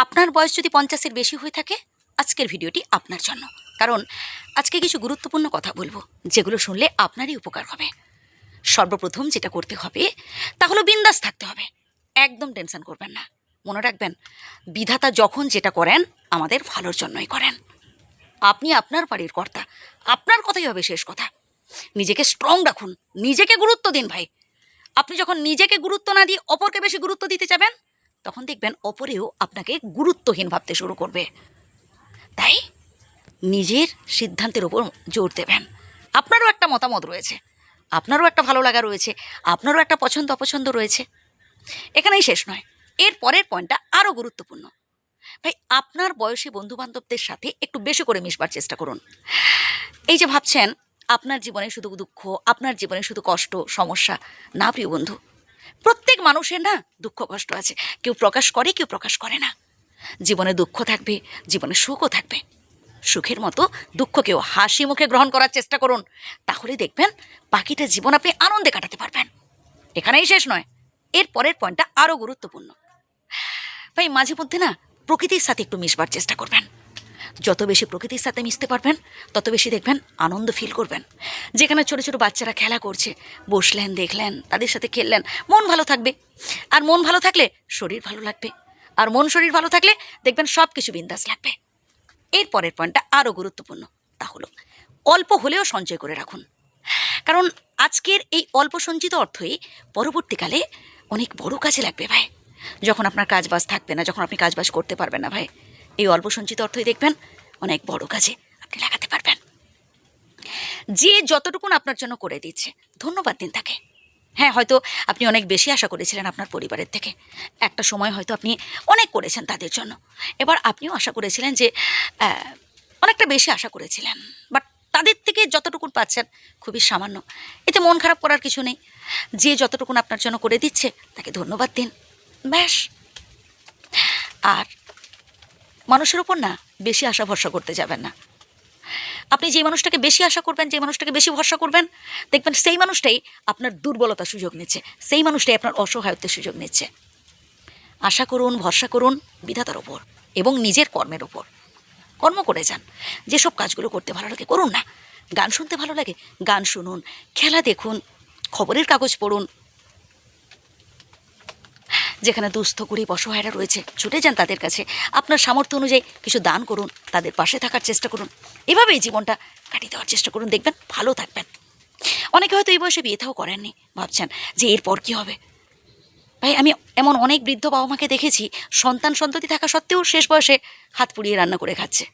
আপনার বয়স যদি পঞ্চাশের বেশি হয়ে থাকে, আজকের ভিডিওটি আপনার জন্য। কারণ আজকে কিছু গুরুত্বপূর্ণ কথা বলব, যেগুলো শুনলে আপনারই উপকার হবে। সর্বপ্রথম যেটা করতে হবে, তা হলো বিন্দাস থাকতে হবে। একদম টেনশন করবেন না। মনে রাখবেন, বিধাতা যখন যেটা করেন, আমাদের ভালোর জন্যই করেন। আপনি আপনার বাড়ির কর্তা, আপনার কথাই হবে শেষ কথা। নিজেকে স্ট্রং রাখুন, নিজেকে গুরুত্ব দিন ভাই। আপনি যখন নিজেকে গুরুত্ব না দিয়ে অপরকে বেশি গুরুত্ব দিতে যাবেন তখন দেখবেন অপরেও আপনাকে গুরুত্বহীন ভাবতে শুরু করবে। তাই নিজের সিদ্ধান্তের উপর জোর দেবেন। আপনারও একটা মতামত রয়েছে। আপনারও একটা ভালো লাগা রয়েছে। আপনারও একটা পছন্দ অপছন্দ রয়েছে। এখানেই শেষ নয়। এর পরের পয়েন্টটা আরও গুরুত্বপূর্ণ। ভাই, আপনার বয়সী বন্ধুবান্ধবদের সাথে একটু বেশি করে মিশবার চেষ্টা করুন। এই যে ভাবছেন, আপনার জীবনে শুধু দুঃখ, আপনার জীবনে শুধু কষ্ট, সমস্যা, না প্রিয় বন্ধু প্রত্যেক মানুষের না দুঃখ কষ্ট আছে। কেউ প্রকাশ করে, কেউ প্রকাশ করে না। জীবনে দুঃখ থাকবে, জীবনে সুখও থাকবে। সুখের মতো দুঃখকেও হাসি মুখে গ্রহণ করার চেষ্টা করুন। তাহলে দেখবেন বাকিটা জীবন আপনি আনন্দে কাটাতে পারবেন। এখানেই শেষ নয়। এর পরের পয়েন্টটা আরও গুরুত্বপূর্ণ। ভাই, মাঝে মধ্যে না প্রকৃতির সাথে একটু মিশবার চেষ্টা করবেন। যত বেশি প্রকৃতির সাথে মিশতে পারবেন, তত বেশি দেখবেন আনন্দ ফিল করবেন। যেখানে ছোট ছোট বাচ্চারা খেলা করছে, বসলেন, দেখলেন, তাদের সাথে খেললেন, মন ভালো থাকবে। আর মন ভালো থাকলে শরীর ভালো লাগবে। আর মন শরীর ভালো থাকলে দেখবেন সব কিছু বিন্দাস লাগবে। এর পরের পয়েন্টটা আরও গুরুত্বপূর্ণ, তা হলো অল্প হলেও সঞ্চয় করে রাখুন। কারণ আজকের এই অল্প সঞ্চিত অর্থই পরবর্তীকালে অনেক বড় কাজে লাগবে ভাই। যখন আপনার কাজবাজ থাকবে না, যখন আপনি কাজবাজ করতে পারবেন না ভাই। এই অল্প সঞ্চিত অর্থই দেখবেন অনেক বড় কাজে আপনি লাগাতে পারবেন। যে যতটুকুন আপনার জন্য করে দিচ্ছে, ধন্যবাদ দিন তাকে। হ্যাঁ হয়তো আপনি অনেক বেশি আশা করেছিলেন আপনার পরিবারের থেকে। একটা সময় হয়তো আপনি অনেক করেছেন তাদের জন্য। এবার আপনিও আশা করেছিলেন যে অনেকটা বেশি আশা করেছিলেন। বাট তাদের থেকে যতটুকুন পাচ্ছেন, খুবই সামান্য। এতে মন খারাপ করার কিছু নেই। যে যতটুকুন আপনার জন্য করে দিচ্ছে, তাকে ধন্যবাদ দিন। ব্যাস। আর মানুষের ওপর না বেশি আশা ভরসা করতে যাবেন না। আপনি যে মানুষটাকে বেশি আশা করবেন, যে মানুষটাকে বেশি ভরসা করবেন, দেখবেন সেই মানুষটাই আপনার দুর্বলতা সুযোগ নিচ্ছে, সেই মানুষটাই আপনার অসহায়ত্বের সুযোগ নিচ্ছে। আশা করুন, ভরসা করুন বিধাতার ওপর এবং নিজের কর্মের ওপর কর্ম করে যান। যেসব কাজগুলো করতে ভালো লাগে, করুন না। গান শুনতে ভালো লাগে, গান শুনুন, খেলা দেখুন, খবরের কাগজ পড়ুন যেখানে দুস্থ গরিব অসহায়রা রয়েছে, ছুটে যান তাদের কাছে। আপনার সামর্থ্য অনুযায়ী কিছু দান করুন, তাদের পাশে থাকার চেষ্টা করুন। এভাবেই জীবনটা কাটিয়ে দেওয়ার চেষ্টা করুন, দেখবেন ভালো থাকবেন। অনেকে হয়তো এই বয়সে বিয়ে থাও করেননি, ভাবছেন যে এরপর কী হবে? ভাই, আমি এমন অনেক বৃদ্ধ বাবা মাকে দেখেছি, সন্তান সন্ততি থাকা সত্ত্বেও শেষ বয়সে হাত পুড়িয়ে রান্না করে খাচ্ছে।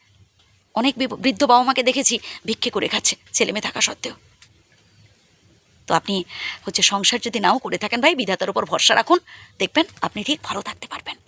অনেক বৃদ্ধ বাবা মাকে দেখেছি, ভিক্ষে করে খাচ্ছে, ছেলেমেয়ে থাকা সত্ত্বেও। তো আপনি হচ্ছে সংসার যদি নাও করে থাকেন ভাই, বিধাতার উপর ভরসা রাখুন। দেখবেন আপনি ঠিক ভালো থাকতে পারবেন।